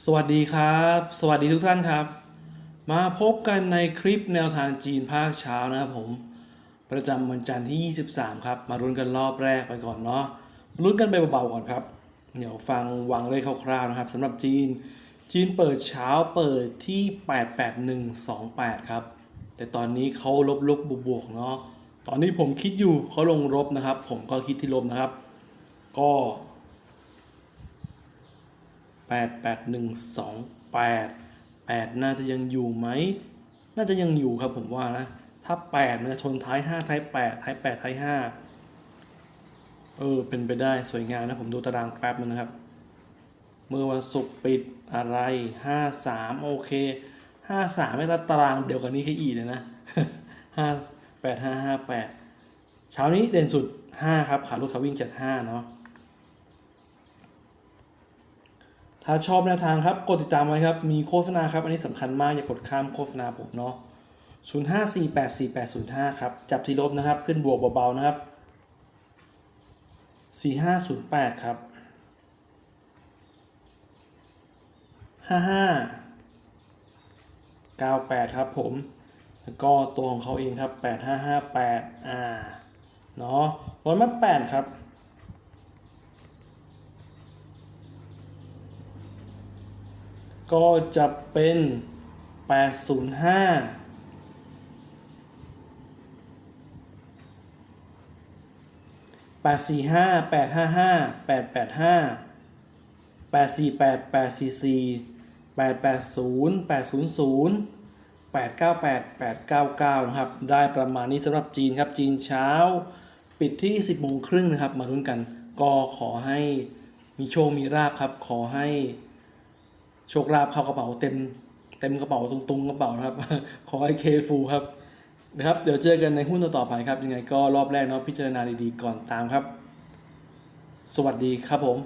สวัสดีครับ สวัสดีทุกท่านครับ มาพบกันในคลิปแนวทางจีนภาคเช้านะครับผม ประจำวันจันทร์ที่ 23 ครับ มารุ้นกันรอบแรกไปก่อนเนาะมาลุ้นกันไปเบาๆก่อนครับ เดี๋ยวฟังวางเลขคร่าวๆนะครับสำหรับจีน จีนเปิดเช้าเปิดที่ 88128 ครับ แต่ตอนนี้เขาลบลบบวกๆเนาะ ตอนนี้ผมคิดอยู่เขาลงลบนะครับ ผมก็คิดที่ลบนะครับ ก็ แปดแปดหนึ่งสองแปดแปดน่าจะยังอยู่ไหม น่าจะยังอยู่ครับผมว่านะ ถ้าแปดมันจะชนท้ายห้าท้ายแปดท้ายแปดท้ายห้าเออ เป็นไปได้สวยงามนะ ผมดูตารางแป๊บนึงนะครับ เมื่อวันศุกร์ปิดอะไรห้าสามโอเคห้าสามไม่ตารางเดียวกันนี้แค่อีเลยนะห้าแปดห้าห้าแปดเช้านี้เด่นสุดห้าครับ ขาลูกขาวิ่งจัดห้าเนาะ ถ้าชอบแนวทางครับ กดติดตามไว้ครับ มีโฆษณาครับ อันนี้สำคัญมากอย่ากดข้ามโฆษณาผมเนาะ05484805 ครับ จับทีลบนะครับ ขึ้นบวกเบาๆนะครับ 4508 ครับ 55 98 ครับผม แล้วก็ตัวของเขาเองครับ 8558อ่า เนาะร้อยมา8ครับ ก็จะเป็น 805แปดสี่ห้าแปดห้าห้าแปดแปดห้าแปดสี่แปดแปดสี่สี่แปดแปดศูนย์แปดศูนย์ศูนย์แปดเก้าแปดแปดเก้าเก้านะครับ ได้ประมาณนี้สำหรับจีนครับ จีนเช้า ปิดที่สิบโมงครึ่งนะครับ มาลุ้นกัน ก็ขอให้มีโชค มีราบครับ ขอให้ โชคลาภเข้ากระเป๋าเต็มเต็มกระเป๋าตรงๆกระเป๋านะครับ ขอให้เคฟูครับนะครับ เดี๋ยวเจอกันในหุ้นต่อๆไปครับ ยังไงก็รอบแรกเนาะพิจารณาดีๆก่อนตามครับ สวัสดีครับผม